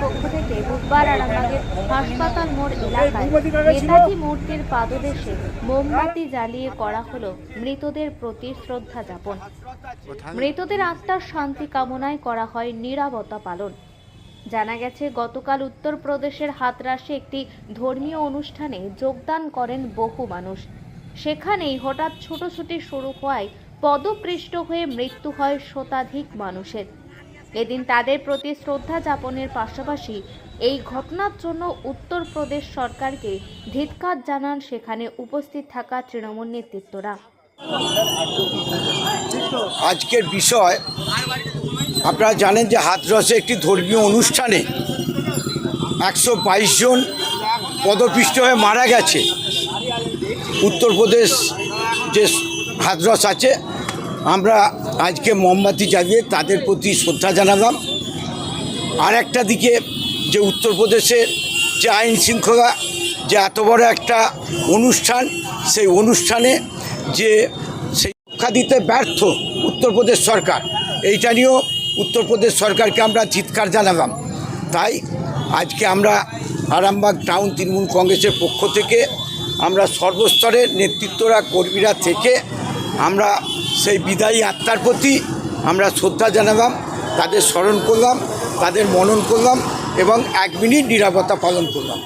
পক্ষ থেকে বুধবার মূর্তির পাদদেশে মোমবাতি জ্বালিয়ে করা মৃতদের প্রতি শ্রদ্ধা যাপন মৃতদের আত্মার শান্তি কামনায় করা হয় নিরাপত্তা পালন। জানা গেছে, গতকাল উত্তরপ্রদেশের হাতরাসে একটি ধর্মীয় অনুষ্ঠানে যোগদান করেন বহু মানুষ। সেখানেই হঠাৎ ছোটোছুটি শুরু হওয়ায় পদপৃষ্ট হয়ে মৃত্যু হয় শতাধিক মানুষের। এদিন তাদের প্রতি শ্রদ্ধা যাপনের পাশাপাশি এই ঘটনার জন্য উত্তরপ্রদেশ সরকারকে ধিৎকার জানান সেখানে উপস্থিত থাকা তৃণমূল নেতৃত্বরা। আজকের বিষয়, আপনারা জানেন যে হাতরসে একটি ধর্মীয় অনুষ্ঠানে একশো বাইশ জন পদপিষ্ট হয়ে মারা গেছে। উত্তরপ্রদেশ যে হাতরস আছে, আমরা আজকে মোমবাতি জ্বালিয়ে তাদের প্রতি শ্রদ্ধা জানালাম। আর একটা দিকে যে উত্তরপ্রদেশের যে আইন শৃঙ্খলা, যে এত বড় একটা অনুষ্ঠান, সেই অনুষ্ঠানে যে সেই রক্ষা দিতে ব্যর্থ উত্তরপ্রদেশ সরকার, এইটা নিয়েও উত্তরপ্রদেশ সরকারকে আমরা চিৎকার জানালাম। তাই আজকে আমরা আরামবাগ টাউন তৃণমূল কংগ্রেসের পক্ষ থেকে আমরা সর্বস্তরের নেতৃত্বরা, কর্মীরা থেকে আমরা সেই বিদায়ী আত্মার প্রতি আমরা শ্রদ্ধা জানালাম, তাদের স্মরণ করলাম, তাদের মনন করলাম এবং এক মিনিট নিরাপত্তা পালন করলাম।